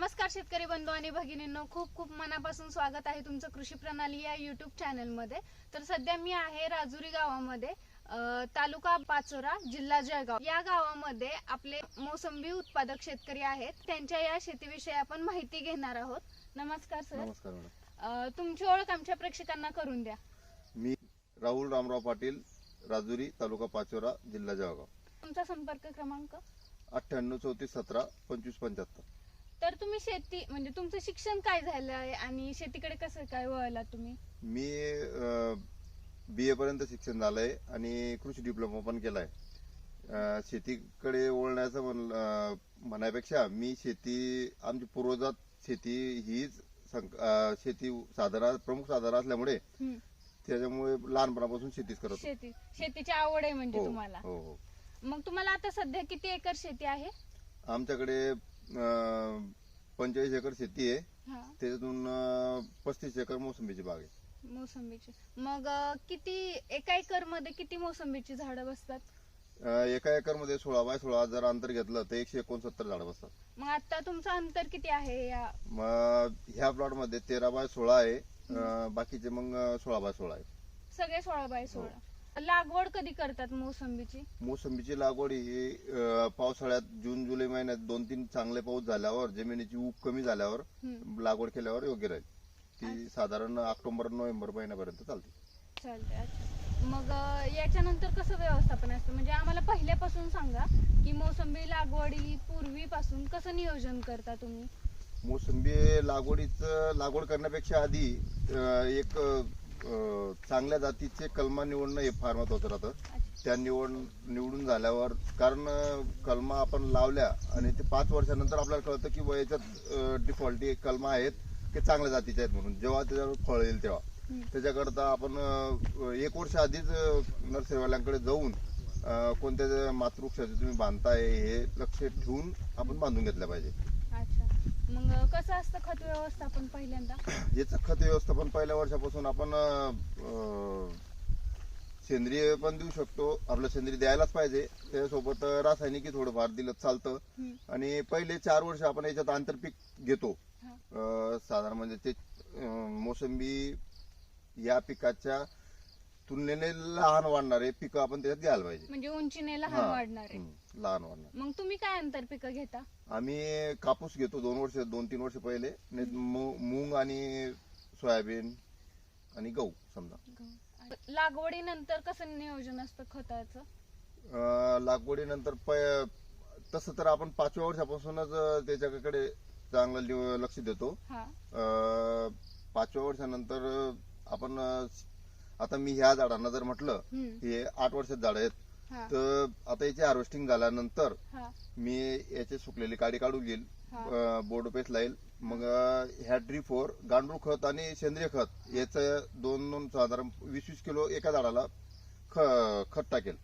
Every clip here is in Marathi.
नमस्कार शेतकरी बंधू आणि भगिनींनो खूप खूप मनापासून स्वागत आहे तुमचं कृषी प्रणाली या युट्यूब चॅनलमध्ये तर सध्या मी आहे राजुरी गावामध्ये तालुका पाचोरा जिल्हा जळगाव. या गावामध्ये आपले मोसंबी उत्पादक शेतकरी आहेत. त्यांच्या या शेतीविषयी आपण माहिती घेणार आहोत. नमस्कार सर नमस्कार तुमची ओळख आमच्या प्रेक्षकांना करून द्या. मी राहुल रामराव पाटील राजुरी तालुका पाचोरा जिल्हा जळगाव. तुमचा संपर्क क्रमांक? अठ्ठ्याण्णव चौतीस सतरा पंचवीस पंच्याहत्तर. तर तुम्ही शेती म्हणजे तुमचं शिक्षण काय झालं आहे आणि शेतीकडे कसं काय वळला तुम्ही? मी बी ए पर्यंत शिक्षण झालंय आणि कृषी डिप्लोमा पण केलाय. अं, शेतीकडे वळण्याचं म्हण- अं, म्हणायपेक्षा मी शेती आमची पूर्वजात शेती हीच संक- अं, शेती साधना प्रमुख साधन असल्यामुळे हम्म. त्याच्यामुळे लहानपणापासून शेतीच करत होतो. शेती शेतीची आवड आहे म्हणजे हो तुम्हाला. हो हो. मग तुम्हाला आता सध्या किती एकर शेती आहे? आमच्याकडे पंचेचाळीस एकर शेती आहे. हा. त्याच्यातून पस्तीस एकर मोसंबीची बाग आहे. मोसंबीची. मग अं, किती एका एकरमध्ये किती मोसंबीची झाडं बसतात? अं, एका एकरमध्ये सोळा बाय सोळा जर अंतर घेतलं तर एकशे एकोणसत्तर झाडं बसतात. मग आता तुमचं अंतर किती आहे या? मग ह्या प्लॉटमध्ये तेरा बाय सोळा आहे. अं, बाकीचे मग अं, सोळा बाय सोळा आहे. सगळे सोळा बाय सोळा. लागवड कधी करतात मोसंबीची? मोसंबीची लागवड ही अं, पावसाळ्यात जून जुलै महिन्यात दोन तीन चांगले पाऊस झाल्यावर जमिनीची ऊब कमी झाल्यावर लागवड केल्यावर योग्य राहील. ती साधारण ऑक्टोबर नोव्हेंबर महिन्यापर्यंत चालते. चालते अच्छा. मग अं, याच्यानंतर कसं व्यवस्थापन असतं? म्हणजे आम्हाला पहिल्यापासून सांगा की मोसंबी लागवडी पूर्वीपासून कसं नियोजन करता तुम्ही? मोसंबी लागवडीचं लागवड करण्यापेक्षा आधी अं, एक अं, चांगल्या जातीचे कलमा निवडणं हे फार महत्वाचं राहतं. त्या निवड निवडून झाल्यावर कारण कलमा आपण लावल्या आणि ते पाच वर्षानंतर आपल्याला कळतं की बुवा याच्यात डिफॉल्टी कलमा आहेत ते चांगल्या जातीचे आहेत म्हणून. जेव्हा त्याच्यावर फळ येईल तेव्हा. त्याच्याकरता आपण एक वर्ष आधीच नर्सरीवाल्यांकडे जाऊन कोणत्या मातृवृक्षाचे तुम्ही बांधताय हे लक्ष ठेवून आपण बांधून घेतलं पाहिजे. मग कसं असतं खत व्यवस्थापन पहिल्यांदा? याचं खत व्यवस्थापन पहिल्या वर्षापासून आपण अं, सेंद्रिय पण देऊ शकतो. आपलं सेंद्रिय द्यायलाच पाहिजे. त्याच्यासोबत रासायनिकही थोडंफार दिलं चालतं. हम्म. आणि पहिले चार वर्ष आपण याच्यात आंतरपीक घेतो. हा. अं, साधारण म्हणजे ते अं, मोसंबी या पिकाच्या तुलनेने लहान वाढणारे पिकं आपण त्याच्यात घ्यायला पाहिजे. म्हणजे उंचीने लहान हा. वाढणार. आहे हम्म, लहान वाढणार. मग तुम्ही काय अंतर पिकं घेता? आम्ही कापूस घेतो दोन वर्ष दोन तीन वर्ष पहिले. नाही तर मू- मूग आणि सोयाबीन आणि गहू समजा. लागवडीनंतर कसं नियोजन असतं खताचं? अं, लागवडीनंतर प- तसं तर आपण पाचव्या वर्षापासूनच अं, त्याच्याकडे चांगलं लिव- लक्ष देतो. हा. अं, पाचव्या वर्षानंतर अं, आपण अं, आता मी ह्या झाडांना जर म्हटलं हम्म. हे आठ वर्षात झाड आहेत. तर आता याची हार्वेस्टिंग झाल्यानंतर मी याची सुकलेली काडी काढून घेईल. बोर्ड पेस्ट लाईल मग ह्या ड्रीफवर गांडूळ खत आणि सेंद्रिय खत याचं दोन दोन साधारण वीस वीस किलो एका झाडाला ख- खत टाकेल.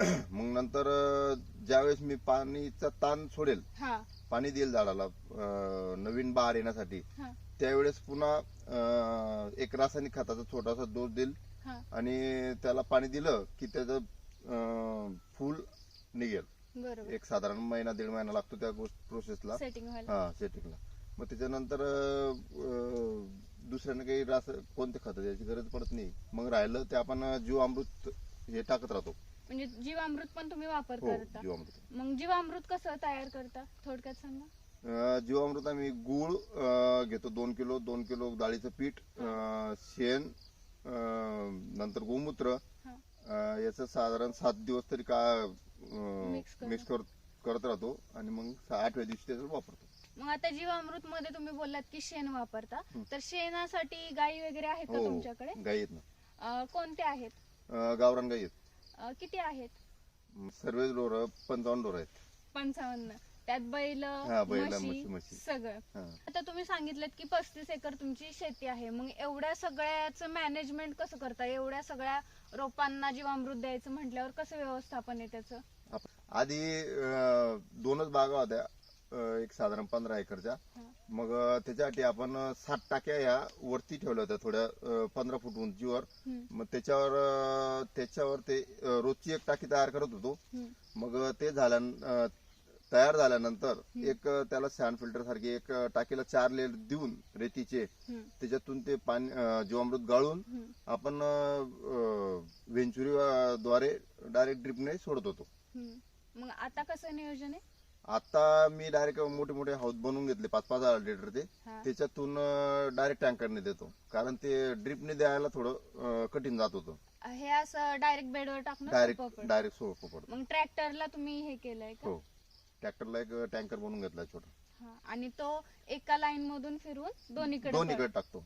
मग नंतर ज्यावेळेस मी पाणीचा ताण सोडेल हा. पाणी देईल झाडाला नवीन बहार येण्यासाठी त्यावेळेस पुन्हा एक रासायनिक खताचा छोटासा डोस देईल आणि त्याला पाणी दिलं की त्याचं फुल निघेल. एक साधारण महिना दीड महिना लागतो त्या प्रोसेसला हा सेटिंगला मग त्याच्यानंतर दुसऱ्यानं काही रास कोणते खत द्यायची गरज पडत नाही. मग राहिलं ते आपण जीवामृत हे टाकत राहतो. म्हणजे जीवामृत पण तुम्ही वापर हो करता. जीवामृत. मग जीवामृत कसं तयार करता? थोडक्यात सांगा. जीवामृत आम्ही गुळ घेतो दोन किलो दोन किलो डाळीचं पीठ शेण नंतर गोमूत्र याचं साधारण सात दिवस तरी का. मिक्स करत. करत राहतो आणि मग आठव्या दिवशी त्याचं वापरतो. मग आता जीवामृत मध्ये तुम्ही बोललात की शेण वापरता हं. तर शेणासाठी गायी वगैरे आहेत का हो तुमच्याकडे? गाई आहेत ना. अं, कोणते आहेत? अं, गावरान गाई आहेत. अं, किती आहेत? सर्व डोर पंचावन्न डोर आहेत. पंचावन्न. त्यात बैल हा, बैलं, म्हशी. सगळं. हा. आता तुम्ही सांगितलं की पस्तीस एकर तुमची शेती आहे. मग एवढ्या सगळ्याचं मॅनेजमेंट कसं करता? एवढ्या सगळ्या रोपांना जीवामृत द्यायचं म्हटल्यावर कसं व्यवस्थापन आहे त्याचं? आप- आधी अं, दोनच बागा होत्या. अं, एक साधारण पंधरा एकरच्या. मग अं, त्याच्यासाठी आपण अं, सात टाक्या या वरती ठेवल्या होत्या थोड्या पंधरा फूट उंचीवर. हम्म, मग त्याच्यावर अं, त्याच्यावर ते अं, रोजची एक टाकी तयार करत होतो. हम्म. मग ते झाल्या तयार झाल्यानंतर एक त्याला सॅन्ड फिल्टर सारखी एक टाकीला चार लेअर देऊन रेतीचे त्याच्यातून ते पाणी जीवामृत गाळून. आपण व्हेंचुरी द्वारे डायरेक्ट ड्रिपने सोडत होतो. मग आता कसं नियोजन आहे? आता मी डायरेक्ट मोठे मोठे हाऊस बनवून घेतले पाच पाच हजार लिटरचे हा. त्याच्यातून डायरेक्ट टँकरने देतो. कारण ते ड्रिपने द्यायला थोडं कठीण जात होतं. हे असं डायरेक्ट बेडवर टाकणं डायरेक्ट. डायरेक्ट सोपं पडतं. मग ट्रॅक्टरला तुम्ही हे केलंय का? हो. ट्रॅक्टरला एक टँकर बनवून घेतलाय छोटा. हा. आणि तो एका लाईन मधून फिरून दोन्हीकडे दोन्हीकडे टाकतो.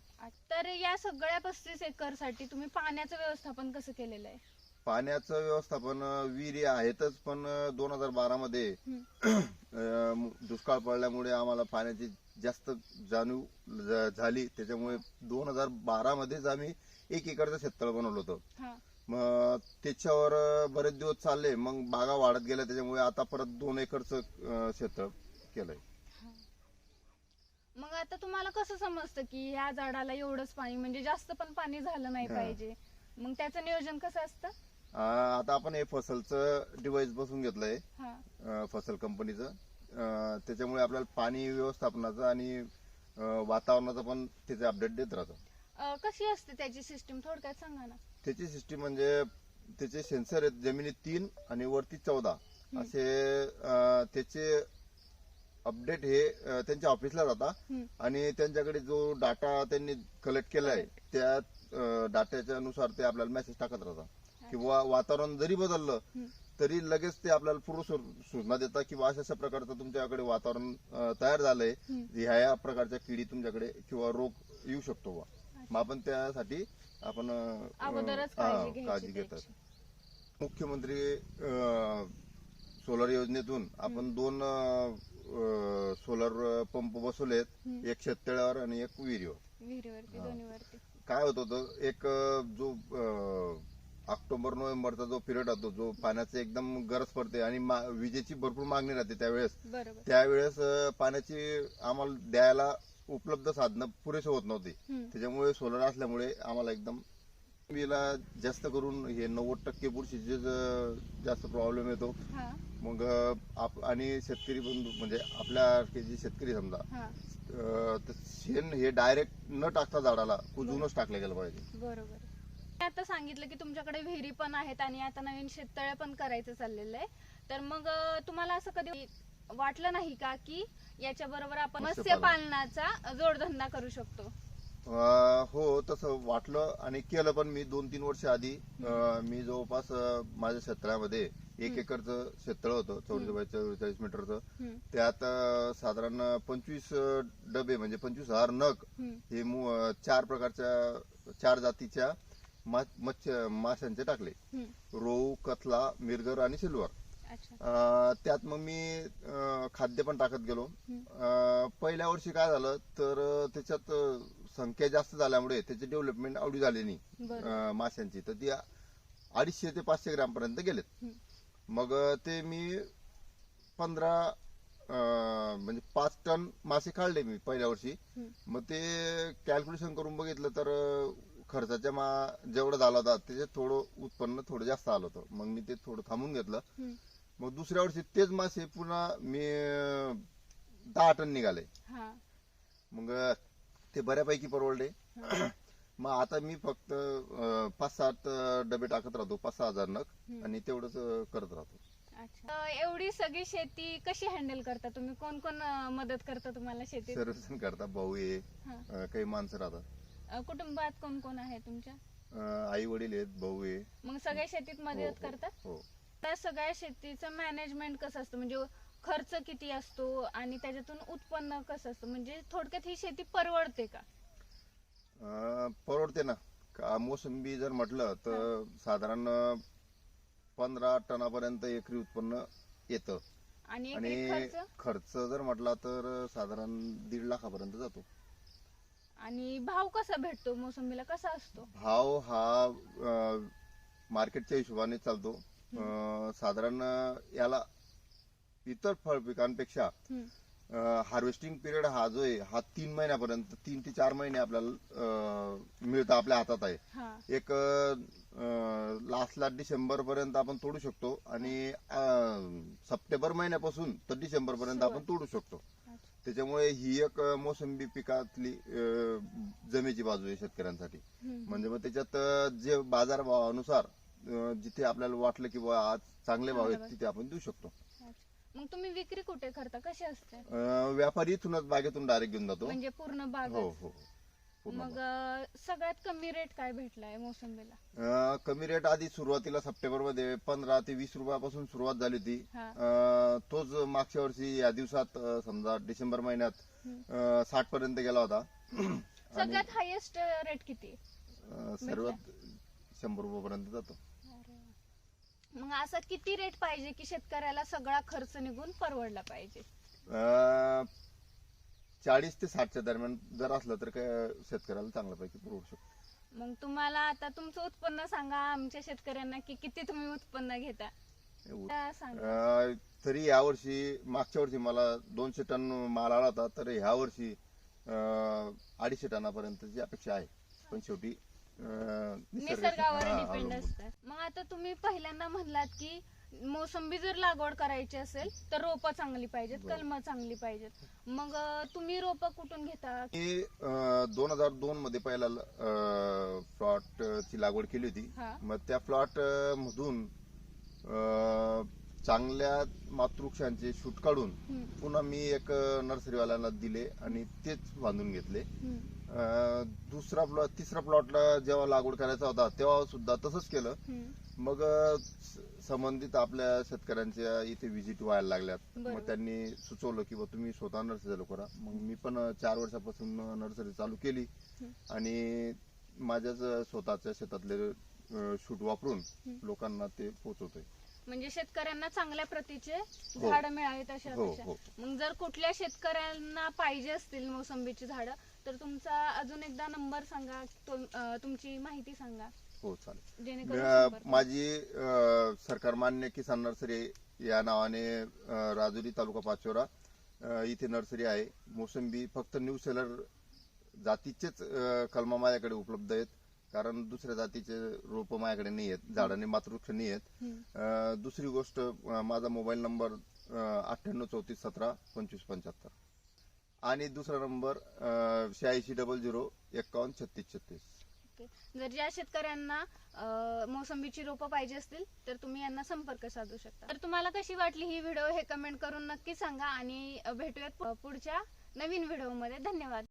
तर या सगळ्या पस्तीस एकरसाठी तुम्ही पाण्याचं व्यवस्थापन कसं केलेलं आहे? पाण्याचं व्यवस्थापन अं, विहिरी आहेतच पण दोन हजार बारा मध्ये. अं, दुष्काळ पडल्यामुळे आम्हाला पाण्याची जास्त जाणीव झाली. त्याच्यामुळे दोन हजार बारा मध्येच आम्ही एक एकरचं शेततळ बनवलं होतं. हा. मग त्याच्यावर बरेच दिवस चालले. मग बागा वाढत गेल्या. त्याच्यामुळे आता परत दोन एकरचं अं, शेततळ केलंय. मग आता तुम्हाला कसं समजतं की ह्या झाडाला एवढंच पाणी म्हणजे जास्त पण पाणी झालं नाही हा. पाहिजे? मग त्याचं नियोजन कसं असतं? अं, आता आपण हे फसलचं डिव्हाइस बसून घेतलंय. हा. अं, फसल कंपनीचं अं, त्याच्यामुळे आपल्याला पाणी व्यवस्थापनाचं आणि अं, वातावरणाचं पण त्याचे अपडेट देत राहतं. अं, कशी असते त्याची सिस्टीम थोडक्यात सांगा ना. त्याची सिस्टीम म्हणजे त्याचे सेन्सर आहेत जमिनीत तीन आणि वरती चौदा. असे त्याचे अपडेट हे त्यांच्या ऑफिसला जातात. आणि त्यांच्याकडे जो डाटा त्यांनी कलेक्ट केलाय त्या डाट्याच्या नुसार ते आपल्याला मेसेज टाकत राहतात किंवा वातावरण जरी बदललं. तरी लगेच ते आपल्याला पूर्व सूचना देतात किंवा अशा अशा प्रकारचं तुमच्याकडे वातावरण तयार झालंय. ह्या या प्रकारच्या किडी तुमच्याकडे किंवा रोग येऊ शकतो बा. मग आपण त्यासाठी आपण अगोदरच काळजी घ्यायची काळजी घेतात. त्याची. मुख्यमंत्री सोलर योजनेतून आपण दोन सोलर पंप बसवलेत. एक शेततळ्यावर आणि एक विहिरीवर. विहिरीवरती. दोन्हीवरती. काय होत होतं? एक अं, जो अं, ऑक्टोबर नोव्हेंबरचा जो पिरियड होतो जो पाण्याची एकदम गरज पडते आणि मा- विजेची भरपूर मागणी राहते त्यावेळेस. बरोबर. त्यावेळेस अं, पाण्याची आम्हाला द्यायला उपलब्ध साधनं पुरेसे होत नव्हते. त्याच्यामुळे सोलर असल्यामुळे आम्हाला एकदम विला जास्त करून हे नव्वद टक्के बुरशीचे जास्त प्रॉब्लेम येतो. मग आप आणि शेतकरी बंधू म्हणजे आपल्या जे शेतकरी समजा हा. शेण हे डायरेक्ट न टाकता झाडाला कुजूनच टाकलं गेलं पाहिजे. बरोबर. आता सांगितलं की तुमच्याकडे विहिरी पण आहेत आणि आता नवीन शेततळे पण करायचं चाललेलं आहे. तर मग तुम्हाला असं कधी वाटलं नाही का की याच्या बरोबर आपण मत्स्यपालन. मत्स्यपालनाचा जोडधंदा करू शकतो. अं, हो तसं वाटलं आणि केलं पण मी दोन तीन वर्ष आधी. अं, मी जवळपास अं, माझ्या शेततळ्यामध्ये एक एकरचं शेततळ होतं चौवेचाळीस चौवेचाळीस मीटरचं. हम्म, त्यात अं, साधारण पंचवीस अं, डबे म्हणजे पंचवीस हजार नग हम्म, हे मु- अं, चार प्रकारच्या चार जातीच्या मा- मत्स्य माशांचे टाकले. हम्म. रोहू कतला मिरगर आणि सिल्वर. त्यात मग मी खाद्य पण टाकत गेलो. पहिल्या वर्षी काय झालं तर त्याच्यात संख्या जास्त झाल्यामुळे त्याची डेव्हलपमेंट आवडी झाली नाही माशांची. तर ती अडीचशे ते पाचशे ग्रॅम पर्यंत गेलेत. मग ते मी पंधरा म्हणजे पाच टन मासे काढले मी पहिल्या वर्षी. मग ते कॅल्क्युलेशन करून बघितलं तर खर्चाच्या मा जेवढं झाला होता त्याच्यात थोडं उत्पन्न थोडं जास्त आलं होतं. मग मी ते थोडं थांबून घेतलं. मग दुसऱ्या वर्षी तेच मासे पुन्हा मी दहा टन निघाले. हा. मग ते बऱ्यापैकी परवडले. हा. मग आता मी फक्त पाच सात डबे टाकत राहतो पाच सहा हजार नग. आणि तेवढंच करत राहतो. अच्छा. एवढी सगळी शेती कशी हँडल करता तुम्ही? कोण कोण मदत करता तुम्हाला शेतीत? सर्वजण करतात भाऊ आहे हा. अं, काही माणसं राहतात. अं, कुटुंबात कोण कोण आहे तुमच्या? आई वडील आहेत भाऊ आहे. मग सगळ्या शेतीत हो, मदत हो, करतात हो. त्या सगळ्या शेतीचं मॅनेजमेंट कसं असतं? म्हणजे खर्च किती असतो आणि त्याच्यातून उत्पन्न कसं असतं? म्हणजे थोडक्यात ही शेती परवडते का? अं, परवडते ना. का मोसंबी जर म्हटलं तर साधारण पंधरा टनापर्यंत एकरी उत्पन्न येतं. आणि आणि एकरी खर्च? खर्च जर म्हटला तर साधारण दीड लाखापर्यंत जातो. आणि भाव कसा भेटतो? मोसंबीला कसा असतो? भाव हा अं, मार्केटच्या हिशोबाने चालतो. साधारण याला इतर फळ पिकांपेक्षा हार्वेस्टिंग पिरियड हा जो आहे हा तीन महिन्यापर्यंत तीन ते चार महिने आपल्याला मिळतं आपल्या हातात आहे. एक लास्टला डिसेंबर पर्यंत आपण तोडू शकतो आणि सप्टेंबर महिन्यापासून तर डिसेंबर पर्यंत आपण तोडू शकतो. त्याच्यामुळे ही एक मोसंबी पिकातली जमेची बाजू आहे शेतकऱ्यांसाठी. म्हणजे मग त्याच्यात जे बाजारभावानुसार जिथे आपल्याला वाटलं की बुवा आज चांगले भाव आहेत तिथे आपण देऊ शकतो. मग तुम्ही विक्री कुठे करता? कशी असते? अं, व्यापारी इथूनच बागेतून डायरेक्ट घेऊन जातो. म्हणजे पूर्ण बाग हो हो पूर्ण मग अं, सगळ्यात कमी रेट काय भेटलाय मोसंबीला? अं, कमी रेट आधी सुरुवातीला सप्टेंबरमध्ये पंधरा ते वीस रुपयापासून सुरुवात झाली होती. हा. अं, तोच मागच्या वर्षी या दिवसात अं, समजा डिसेंबर महिन्यात साठ पर्यंत गेला होता. सगळ्यात हायेस्ट रेट किती? अं, सर्वात शंभर रुपयापर्यंत जातो. मग असा किती रेट पाहिजे की शेतकऱ्याला सगळा खर्च निघून परवडला पाहिजे? अं, चाळीस ते साठच्या दरम्यान जर असलं तर काय शेतकऱ्याला चांगल्यापैकी पुरवू शकतो. मग तुम्हाला आता तुमचं उत्पन्न सांगा आमच्या शेतकऱ्यांना की किती तुम्ही उत्पन्न घेता? एवढं. त्या सांगा. अं, तरी यावर्षी मागच्या वर्षी मला दोनशे टन माल आला होता तर ह्या वर्षी अडीचशे टनापर्यंतची अपेक्षा आहे. पण शेवटी अं, निसर्गावर हा, डिपेंड अवलंबून. असतं. मग आता तुम्ही पहिल्यांदा म्हणलात की मोसंबी जर लागवड करायची असेल तर रोपं चांगली पाहिजेत. कलमं चांगली पाहिजेत. मग अं, तुम्ही रोपं कुठून घेता? मी दोन हजार दोन मध्ये पहिला प्लॉट ची लागवड केली होती. हा. मग त्या प्लॉट मधून अं, चांगल्या मातृक्षांचे शूट काढून हम्म, पुन्हा मी एक नर्सरीवाल्यांना दिले आणि तेच बांधून घेतले. हम्म, दुसरा प्लॉट तिसरा प्लॉटला जेव्हा लागवड करायचा होता तेव्हा सुद्धा तसंच केलं. मग संबंधित आपल्या शेतकऱ्यांच्या इथे व्हिजिट व्हायला लागल्यात. मग त्यांनी सुचवलं की बा तुम्ही स्वतः नर्सरी चालू करा मग मी पण चार वर्षापासून नर्सरी चालू केली. आणि माझ्याच स्वतःच्या शेतातले शूट वापरून. लोकांना ते पोहोचवतोय म्हणजे शेतकऱ्यांना चांगल्या प्रतीचे हो. झाड मिळावीत अशा हो हो मग जर कुठल्या शेतकऱ्यांना पाहिजे असतील मोसंबीची झाडं तर तुमचा अजून एकदा नंबर सांगा अं, तुमची माहिती सांगा. हो चालेल. जेणेकरून माझी अं, सरकार मान्य किसान नर्सरी या नावाने अं, राजुरी तालुका पाचोरा अं, इथे नर्सरी आहे. मोसंबी फक्त न्यू सेलर जातीचेच अं, कलमा माझ्याकडे उपलब्ध आहेत. कारण दुसऱ्या जातीचे रोप माझ्याकडे नाही आहेत. झाडाने मातृक्ष नाही आहेत. हम्म. अं, दुसरी गोष्ट अं, माझा मोबाईल नंबर अठ्ठ्याण्णव चौतीस सतरा पंचवीस पंच्याहत्तर. आणि दुसरा नंबर शहाऐंशी डबल झिरो एकावन्न छत्तीस छत्तीस. ओके. जर ज्या शेतकऱ्यांना मोसंबीची रोपं पाहिजे असतील तर तुम्ही यांना संपर्क साधू शकता. तर तुम्हाला कशी वाटली ही व्हिडिओ हे कमेंट करून नक्की सांगा आणि भेटूयात पु- पुढच्या नवीन व्हिडिओमध्ये. धन्यवाद.